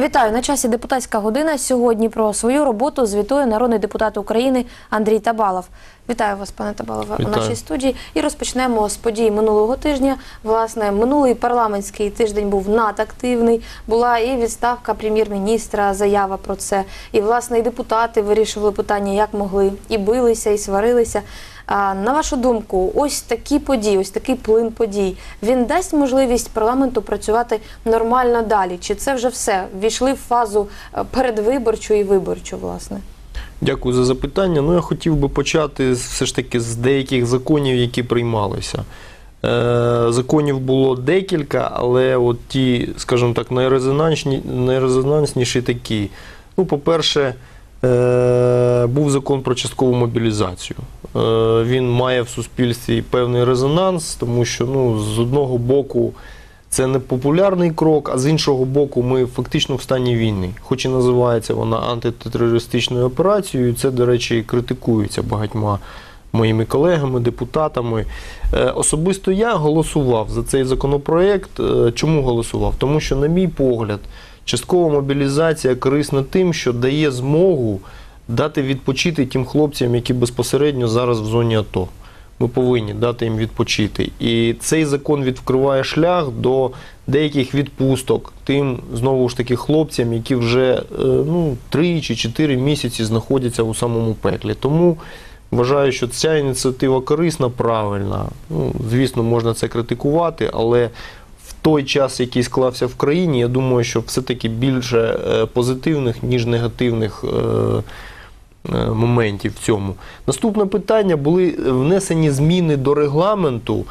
Вітаю на часі депутатська година. Сьогодні про свою роботу звітує народний депутат України Андрій Табалов. Вітаю вас, пане Табалове, у нашій студії. І розпочнемо з подій минулого тижня. Власне, минулий парламентський тиждень був надактивний. Була і відставка прем'єр-міністра, заява про це. І власне і депутати вирішували питання, як могли, і билися, і сварилися. На вашу думку, ось такі події, ось такий плин подій, він дасть можливість парламенту працювати нормально далі? Чи це вже все? Ввійшли в фазу е, передвиборчу і виборчу, власне? Дякую за запитання. Ну, я хотів би почати все ж таки з деяких законів, які приймалися. Е, законів було декілька, але от ті, скажімо так, найрезонансні, найрезонансніші такі. Ну, по-перше, е, був закон про часткову мобілізацію. Е, він має в суспільстві певний резонанс, тому що ну, з одного боку. Це не популярний крок, а з іншого боку, ми фактично в стані війни. Хоч і називається вона антитерористичною операцією, це, до речі, критикується багатьма моїми колегами, депутатами. Е, Особисто я голосував за цей законопроект. Е, Чому голосував? Тому що, на мій погляд, часткова мобілізація корисна тим, що дає змогу дати відпочити тим хлопцям, які безпосередньо зараз в зоні АТО. Ми повинні дати їм відпочити. І цей закон відкриває шлях до деяких відпусток тим знову ж таки хлопцям, які вже е, ну, 3 чи 4 місяці знаходяться у самому пеклі. Тому вважаю, що ця ініціатива корисна, правильна. Ну, звісно, можна це критикувати, але в той час, який склався в країні, я думаю, що все-таки більше е, позитивних, ніж негативних. е, моментів в цьому. Наступне питання були внесені зміни до регламенту,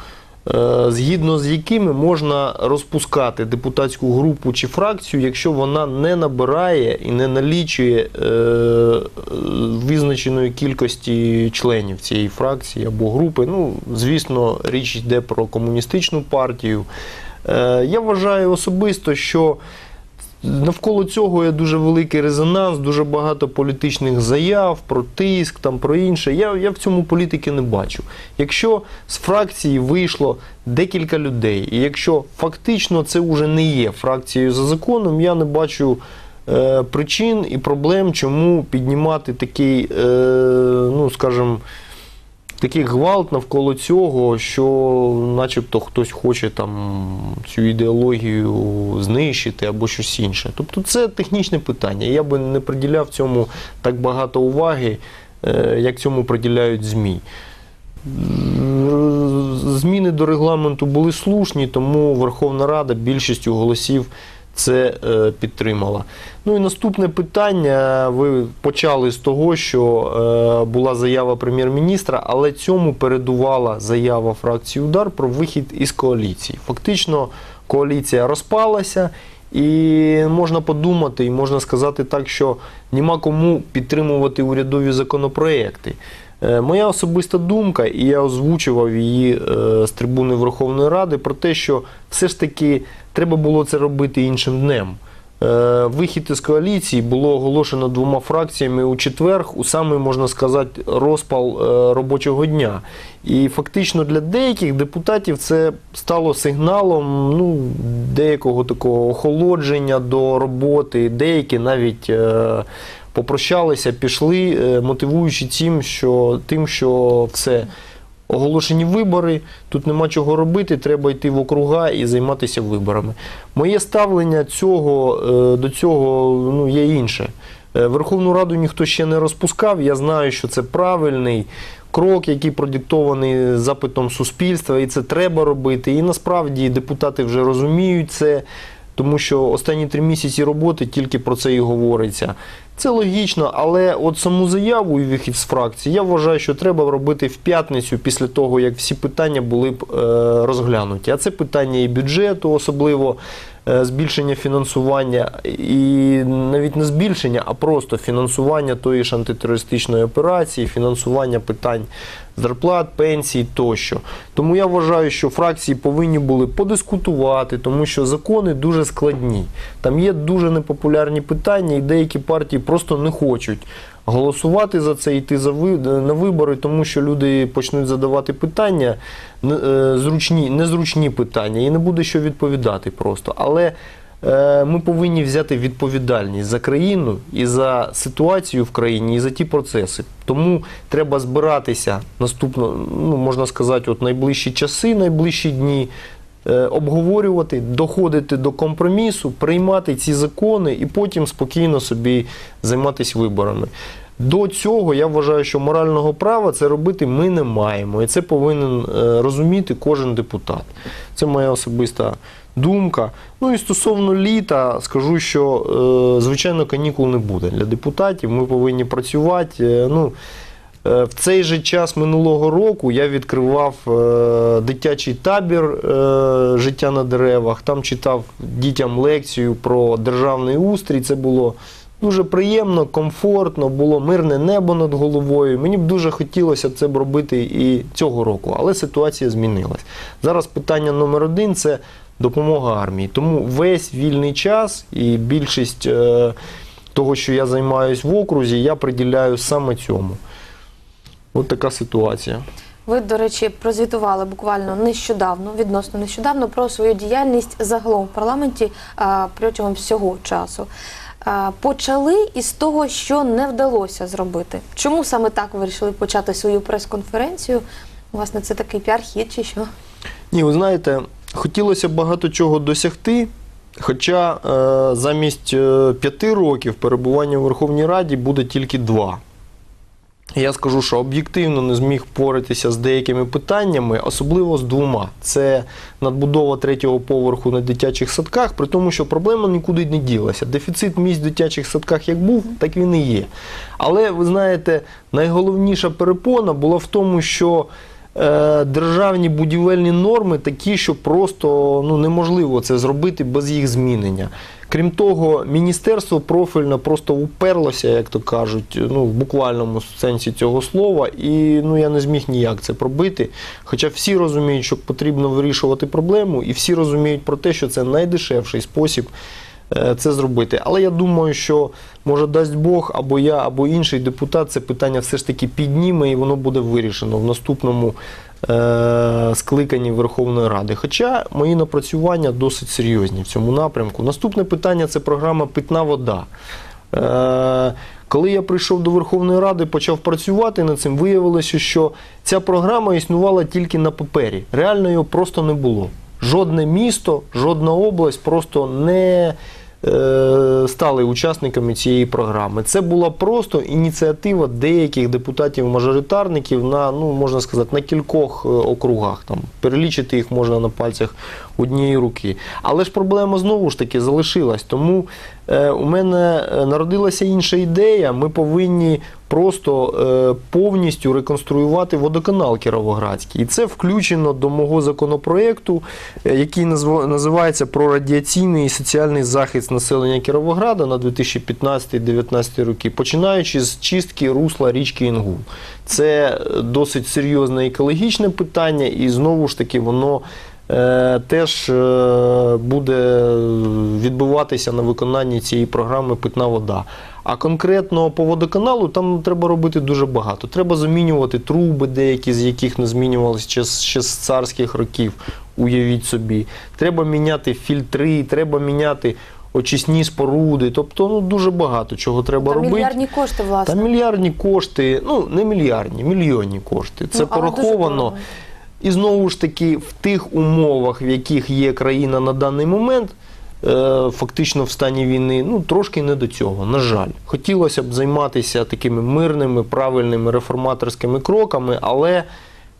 е, згідно з якими можна розпускати депутатську групу чи фракцію, якщо вона не набирає і не налічує е, е, визначеної кількості членів цієї фракції або групи. Ну, звісно, річ йде про комуністичну партію. Е, Я вважаю особисто, що Навколо цього є дуже великий резонанс, дуже багато політичних заяв про тиск, там про інше. Я, я в цьому політики не бачу. Якщо з фракції вийшло декілька людей, і якщо фактично це вже не є фракцією за законом, я не бачу е, причин і проблем, чому піднімати такий, е, ну скажімо, такий гвалт навколо цього, що начебто хтось хоче там цю ідеологію знищити або щось інше. Тобто це технічне питання. Я би не приділяв цьому так багато уваги, е, як цьому приділяють ЗМІ. Зміни до регламенту були слушні, тому Верховна Рада більшістю голосів це е, підтримала. Ну і наступне питання. Ви почали з того, що е, була заява прем'єр-міністра, але цьому передувала заява фракції Удар про вихід із коаліції. Фактично, коаліція розпалася. І можна подумати, і можна сказати так, що нема кому підтримувати урядові законопроекти. Е, Моя особиста думка, і я озвучував її з трибуни Верховної Ради, про те, що все ж таки треба було це робити іншим днем. Е, Вихід із коаліції було оголошено двома фракціями у четвер, у самий, можна сказати, розпал е, робочого дня. І фактично для деяких депутатів це стало сигналом ну, деякого такого охолодження до роботи. Деякі навіть е, попрощалися, пішли, мотивуючи тим, що, тим, що все. Оголошені вибори, тут нема чого робити, треба йти в округа і займатися виборами. Моє ставлення цього, е, до цього ну, є інше. Е, Верховну Раду ніхто ще не розпускав. Я знаю, що це правильний крок, який продиктований запитом суспільства, і це треба робити. І насправді депутати вже розуміють це, тому що останні три місяці роботи тільки про це і говориться. Це логічно, але от саму заяву і вихід з фракції я вважаю, що треба робити в п'ятницю після того, як всі питання були б е, розглянуті. А це питання і бюджету, особливо збільшення фінансування, і навіть не збільшення, а просто фінансування тої ж антитерористичної операції, фінансування питань зарплат, пенсій тощо. Тому я вважаю, що фракції повинні були подискутувати, тому що закони дуже складні. Там є дуже непопулярні питання, і деякі партії просто не хочуть голосувати за це, йти за ви- на вибори, тому що люди почнуть задавати питання, е, зручні, незручні питання, і не буде що відповідати просто. Але е, ми повинні взяти відповідальність за країну і за ситуацію в країні, і за ті процеси. Тому треба збиратися наступно, ну можна сказати, от найближчі часи, найближчі дні. е, Обговорювати, доходити до компромісу, приймати ці закони і потім спокійно собі займатися виборами. До цього я вважаю, що морального права це робити ми не маємо. І це повинен е, розуміти кожен депутат. Це моя особиста думка. Ну і стосовно літа, скажу, що е, звичайно канікул не буде для депутатів. Ми повинні працювати. Е, Ну, в цей же час минулого року я відкривав дитячий табір життя на деревах. Там читав дітям лекцію про державний устрій. Це було дуже приємно, комфортно, було мирне небо над головою. Мені б дуже хотілося це б робити і цього року, але ситуація змінилась. Зараз питання номер один це допомога армії. Тому весь вільний час і більшість е, того, що я займаюсь в окрузі, я приділяю саме цьому. От така ситуація. Ви, до речі, прозвітували буквально нещодавно, відносно нещодавно, про свою діяльність загалом в парламенті а, протягом всього часу. А, почали із того, що не вдалося зробити. Чому саме так вирішили почати свою прес-конференцію? Власне, це такий піар-хід чи що? Ні, ви знаєте, хотілося багато чого досягти. Хоча е, замість е, п'яти років перебування в Верховній Раді буде тільки два. Я скажу, що об'єктивно не зміг впоратися з деякими питаннями, особливо з двома. Це надбудова третього поверху на дитячих садках, при тому, що проблема нікуди не ділася. Дефіцит місць в дитячих садках як був, так він і є. Але ви знаєте, найголовніша перепона була в тому, що е, державні будівельні норми такі, що просто ну, неможливо це зробити без їх змінення. Крім того, міністерство профільно просто уперлося, як то кажуть, ну, в буквальному сенсі цього слова, і ну, я не зміг ніяк це пробити. Хоча всі розуміють, що потрібно вирішувати проблему, і всі розуміють про те, що це найдешевший спосіб е, це зробити. Але я думаю, що може дасть Бог, або я, або інший депутат це питання все ж таки підніме і воно буде вирішено в наступному е, скликанні Верховної Ради. Хоча мої напрацювання досить серйозні в цьому напрямку. Наступне питання це програма Питна вода. Е, коли я прийшов до Верховної Ради, почав працювати над цим, виявилося, що ця програма існувала тільки на папері. Реально його просто не було. Жодне місто, жодна область просто не е, стали учасниками цієї програми. Це була просто ініціатива деяких депутатів-мажоритарників на, ну можна сказати, на кількох е, округах. Там перелічити їх можна на пальцях однієї руки. Але ж проблема знову ж таки залишилась. Тому е, у мене е, народилася інша ідея. Ми повинні просто е, повністю реконструювати водоканал Кіровоградський. І це включено до мого законопроекту, е, який називається про радіаційний і соціальний захист населення Кіровограда на 2015-2019 роки, починаючи з чистки русла річки Інгул. Це е, досить серйозне екологічне питання, і знову ж таки воно теж буде відбуватися на виконанні цієї програми Питна вода. А конкретно по водоканалу там треба робити дуже багато. Треба замінювати труби, деякі з яких не змінювалися ще, з- ще з царських років. Уявіть собі. Треба міняти фільтри, треба міняти очисні споруди. Тобто ну, дуже багато чого треба Там робити. мільярдні кошти, власне. Та мільярдні кошти, ну не мільярдні, мільйонні кошти. Це Ну, пораховано. І знову ж таки, в тих умовах, в яких є країна на даний момент, фактично в стані війни, ну трошки не до цього. На жаль, хотілося б займатися такими мирними, правильними реформаторськими кроками, але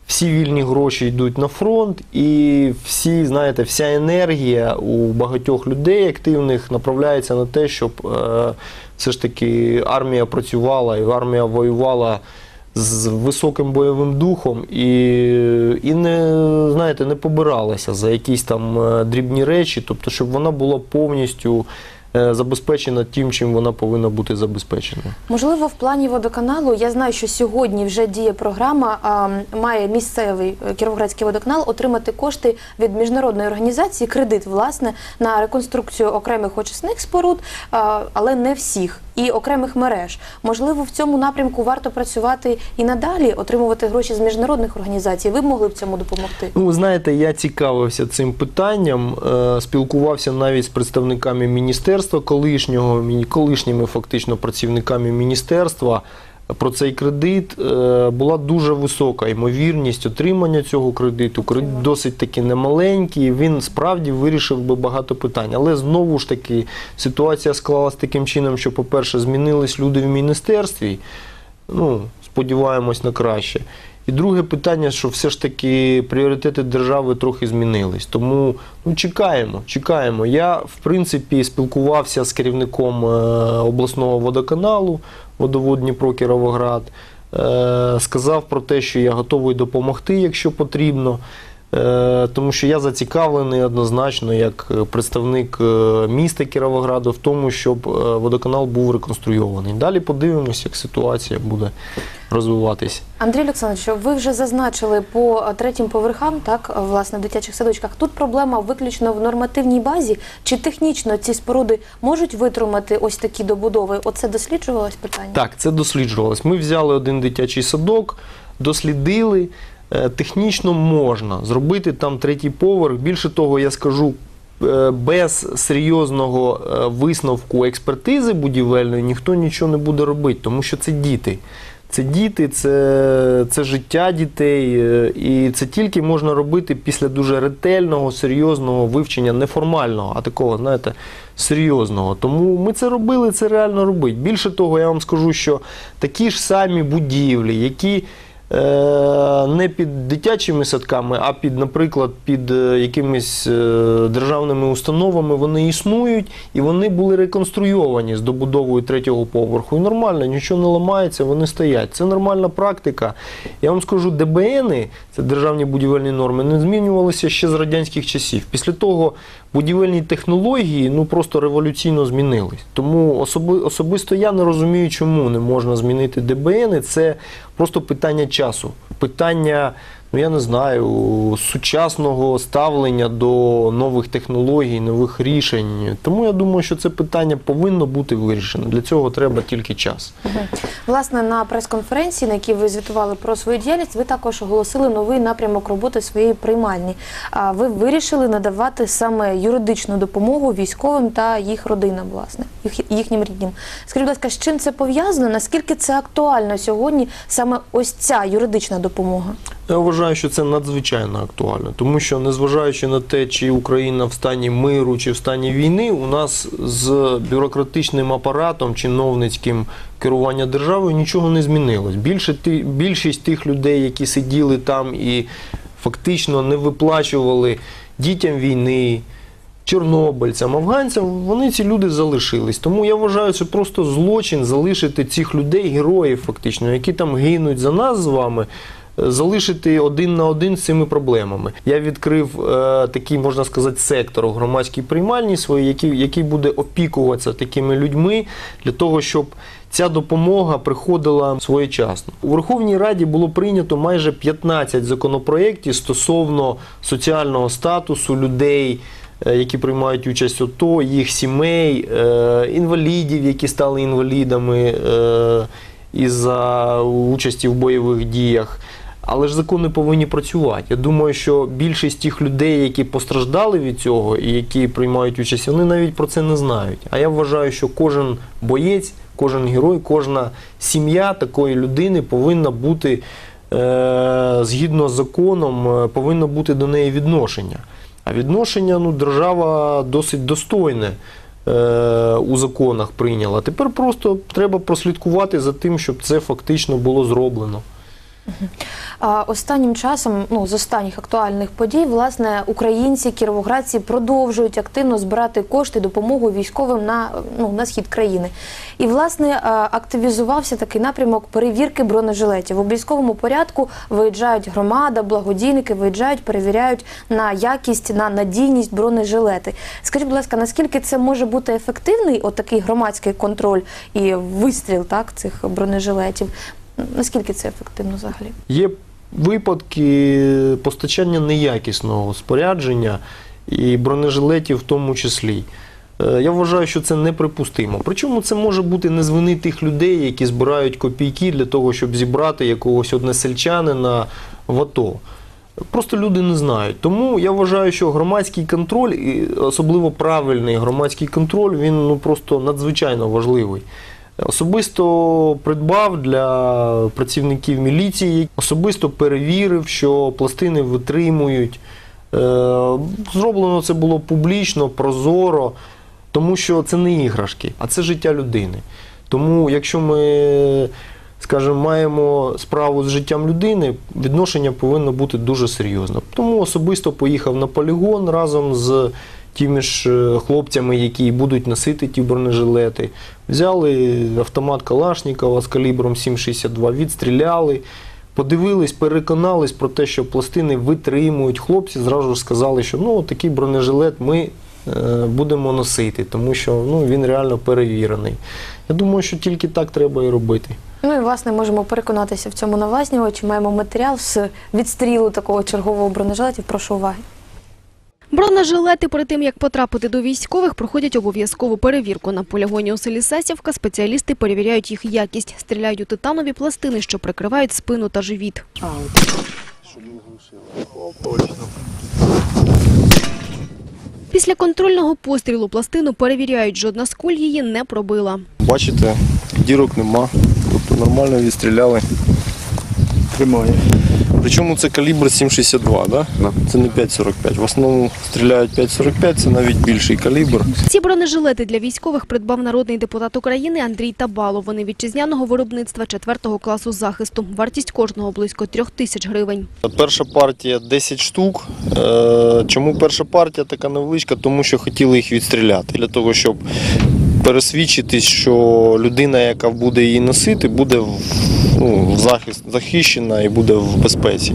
всі вільні гроші йдуть на фронт, і всі, знаєте, вся енергія у багатьох людей активних направляється на те, щоб е, все ж таки армія працювала і армія воювала з високим бойовим духом і, і не, знаєте, не побиралася за якісь там е, дрібні речі, тобто, щоб вона була повністю забезпечена тим, чим вона повинна бути забезпечена. Можливо, в плані водоканалу я знаю, що сьогодні вже діє програма. а, має місцевий е, Кіровоградський водоканал отримати кошти від міжнародної організації, кредит власне на реконструкцію окремих очисних споруд, а, але не всіх. І окремих мереж. Можливо, в цьому напрямку варто працювати і надалі, отримувати гроші з міжнародних організацій. Ви б могли б цьому допомогти. Ну, ви знаєте, я цікавився цим питанням, е, спілкувався навіть з представниками міністерства колишнього, колишніми фактично працівниками міністерства. Про цей кредит Е, була дуже висока ймовірність отримання цього кредиту. Кредит досить таки немаленький. Він справді вирішив би багато питань. Але знову ж таки ситуація склалась таким чином, що, по-перше, змінились люди в міністерстві. Ну, сподіваємось на краще. І друге питання, що все ж таки пріоритети держави трохи змінились. Тому ну, чекаємо, чекаємо. Я, в принципі, спілкувався з керівником е, обласного водоканалу водовод Дніпро Кіровоград. Е, сказав про те, що я готовий допомогти, якщо потрібно. Е, Тому що я зацікавлений однозначно як е, представник е, міста Кіровограду в тому, щоб водоканал був реконструйований. Далі подивимося, як ситуація буде розвиватися. Андрій Олександрович, ви вже зазначили по третім поверхам, так власне в дитячих садочках. Тут проблема виключно в нормативній базі. Чи технічно ці споруди можуть витримати ось такі добудови? Оце досліджувалось питання? Так, це досліджувалось. Ми взяли один дитячий садок, дослідили. Е, Технічно можна зробити там третій поверх. Більше того, я скажу, е, без серйозного е, висновку експертизи будівельної ніхто нічого не буде робити, тому що це діти. Це діти, це, це життя дітей, і це тільки можна робити після дуже ретельного, серйозного вивчення, неформального, а такого, знаєте, серйозного. Тому ми це робили, це реально робити. Більше того, я вам скажу, що такі ж самі будівлі, які не під дитячими садками, а під, наприклад, під е, якимись е, державними установами, вони існують і вони були реконструйовані з добудовою третього поверху. І нормально, нічого не ламається, вони стоять. Це нормальна практика. Я вам скажу, ДБНи, це державні будівельні норми, не змінювалися ще з радянських часів. Після того будівельні технології ну просто революційно змінились. Тому особи, особисто я не розумію, чому не можна змінити ДБНи. Це просто питання часу, питання. Ну я не знаю, сучасного ставлення до нових технологій, нових рішень. Тому я думаю, що це питання повинно бути вирішено. Для цього треба тільки час. Власне, на прес-конференції, на якій ви звітували про свою діяльність, ви також оголосили новий напрямок роботи своєї приймальні. А ви вирішили надавати саме юридичну допомогу військовим та їх родинам, власне, їх, їхнім рідним. Скажіть, будь ласка, з чим це пов'язано? Наскільки це актуально сьогодні, саме ось ця юридична допомога? Я вважаю, що це надзвичайно актуально, тому що незважаючи на те, чи Україна в стані миру, чи в стані війни, у нас з бюрократичним апаратом чиновницьким керування державою нічого не змінилось. Більше більшість тих людей, які сиділи там і фактично не виплачували дітям війни. Чорнобильцям, афганцям, вони ці люди залишились. Тому я вважаю, це просто злочин залишити цих людей, героїв, фактично, які там гинуть за нас з вами, залишити один на один з цими проблемами. Я відкрив е, такий, можна сказати, сектор у громадській приймальні своїй, який, який буде опікуватися такими людьми для того, щоб ця допомога приходила своєчасно. У Верховній Раді було прийнято майже 15 законопроєктів стосовно соціального статусу людей. е, Які приймають участь у їх сімей, е, інвалідів, які стали інвалідами е, із-за участі в бойових діях. Але ж закони повинні працювати. Я думаю, що більшість тих людей, які постраждали від цього і які приймають участь, вони навіть про це не знають. А я вважаю, що кожен боєць, кожен герой, кожна сім'я такої людини повинна бути е, згідно з законом, е, повинно бути до неї відношення. А відношення ну, держава досить достойне е, у законах прийняла. Тепер просто треба прослідкувати за тим, щоб це фактично було зроблено. Останнім часом, ну з останніх актуальних подій, власне, українці, кіровоградці продовжують активно збирати кошти, допомогу військовим на ну на схід країни. І власне активізувався такий напрямок перевірки бронежилетів. У військовому порядку виїжджають громада, благодійники виїжджають, перевіряють на якість, на надійність бронежилети. Скажіть, будь ласка, наскільки це може бути ефективний, отакий громадський контроль і вистріл так цих бронежилетів? Наскільки це ефективно взагалі? Є випадки постачання неякісного спорядження і бронежилетів в тому числі. Е, Я вважаю, що це неприпустимо. Причому це може бути не з вини тих людей, які збирають копійки для того, щоб зібрати якогось односельчанина в АТО. Просто люди не знають. Тому я вважаю, що громадський контроль, особливо правильний громадський контроль, він ну просто надзвичайно важливий. Особисто придбав для працівників міліції, особисто перевірив, що пластини витримують. Е, Зроблено це було публічно, прозоро, тому що це не іграшки, а це життя людини. Тому, якщо ми, скажімо, маємо справу з життям людини, відношення повинно бути дуже серйозно. Тому особисто поїхав на полігон разом з тими ж е, хлопцями, які будуть носити ті бронежилети. Взяли автомат Калашникова з калібром 7,62, відстріляли. Подивились, переконались про те, що пластини витримують. Хлопці зразу ж сказали, що ну такий бронежилет ми е, будемо носити, тому що ну, він реально перевірений. Я думаю, що тільки так треба і робити. Ну і власне можемо переконатися в цьому на власні очі. Маємо матеріал з відстрілу такого чергового бронежилетів. Прошу уваги. Бронежилети перед тим, як потрапити до військових, проходять обов'язкову перевірку. На полігоні у селі Сесівка спеціалісти перевіряють їх якість, стріляють у титанові пластини, що прикривають спину та живіт. Після контрольного пострілу пластину перевіряють, жодна з куль її не пробила. Бачите, дірок нема, тобто нормально відстріляли. Тримає. Причому це калібр 7,62, да? Да. це не 5,45. В основному стріляють 5,45, це навіть більший калібр. Ці бронежилети для військових придбав народний депутат України Андрій Табало. Вони вітчизняного виробництва 4 класу захисту. Вартість кожного близько трьох тисяч гривень. Перша партія 10 штук. Е, Чому перша партія така невеличка? Тому що хотіли їх відстріляти. Для того, щоб пересвідчитись, що людина, яка буде її носити, буде в, ну, в захист захищена і буде в безпеці.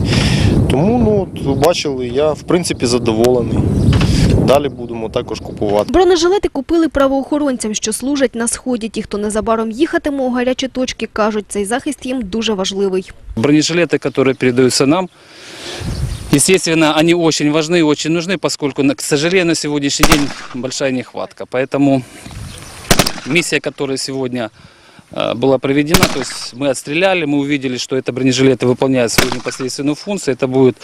Тому, ну, от, ви бачили, я в принципі задоволений. Далі будемо також купувати. Бронежилети купили правоохоронцям, що служать на сході. Ті, хто незабаром їхатиме у гарячі точки, кажуть, цей захист їм дуже важливий. Бронежилеты, которые передаются нам, естественно, они очень важны и очень нужны, поскольку, на- к сожалению, на сегодняшний день большая нехватка. Поэтому миссия, которая сегодня э, была проведена, то есть мы отстреляли, мы увидели, что это бронежилеты выполняют свою непосредственную функцию. Это будет,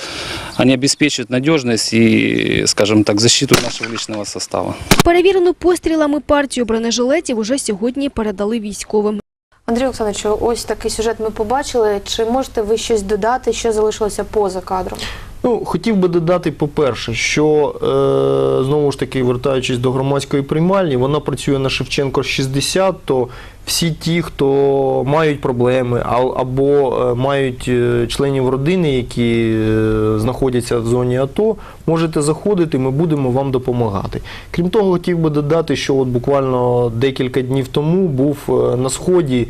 они обеспечивают надежность и, скажем так, защиту нашего личного состава. Перевірену пострілами партію бронежилетів уже сьогодні передали військовим. Андрій Олександровичу, ось такий сюжет ми побачили. Чи можете ви щось додати, що залишилося поза кадром? Ну, хотів би додати, по-перше, що е, знову ж таки, вертаючись до громадської приймальні, вона працює на Шевченко 60, то всі ті, хто мають проблеми або е, мають е, членів родини, які е, знаходяться в зоні АТО, можете заходити, ми будемо вам допомагати. Крім того, хотів би додати, що от буквально декілька днів тому був на сході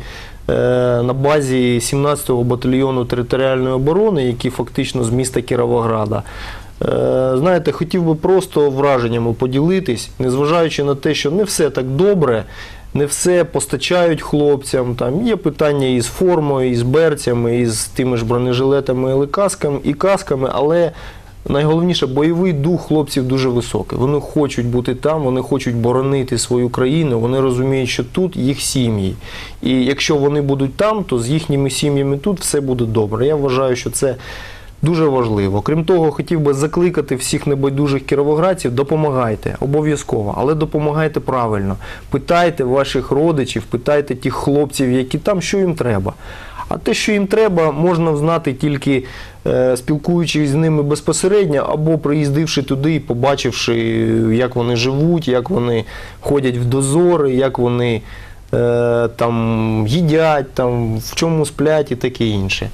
на базі 17-го батальйону територіальної оборони, який фактично з міста Кіровограда. Е, Знаєте, хотів би просто враженнями поділитись, незважаючи на те, що не все так добре, не все постачають хлопцям. Там є питання із формою, із берцями, із тими ж бронежилетами і і касками, але найголовніше, бойовий дух хлопців дуже високий. Вони хочуть бути там, вони хочуть боронити свою країну, вони розуміють, що тут їх сім'ї. І якщо вони будуть там, то з їхніми сім'ями тут все буде добре. Я вважаю, що це дуже важливо. Крім того, хотів би закликати всіх небайдужих кіровоградців, допомагайте обов'язково, але допомагайте правильно. Питайте ваших родичів, питайте тих хлопців, які там, що їм треба. А те, що їм треба, можна знати тільки е, спілкуючись з ними безпосередньо, або приїздивши туди і побачивши, як вони живуть, як вони ходять в дозори, як вони е, там їдять, там, в чому сплять і таке інше.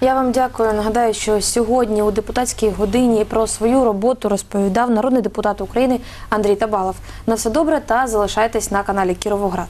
Я вам дякую. Нагадаю, що сьогодні у депутатській годині про свою роботу розповідав народний депутат України Андрій Табалов. На все добре та залишайтесь на каналі Кіровоград.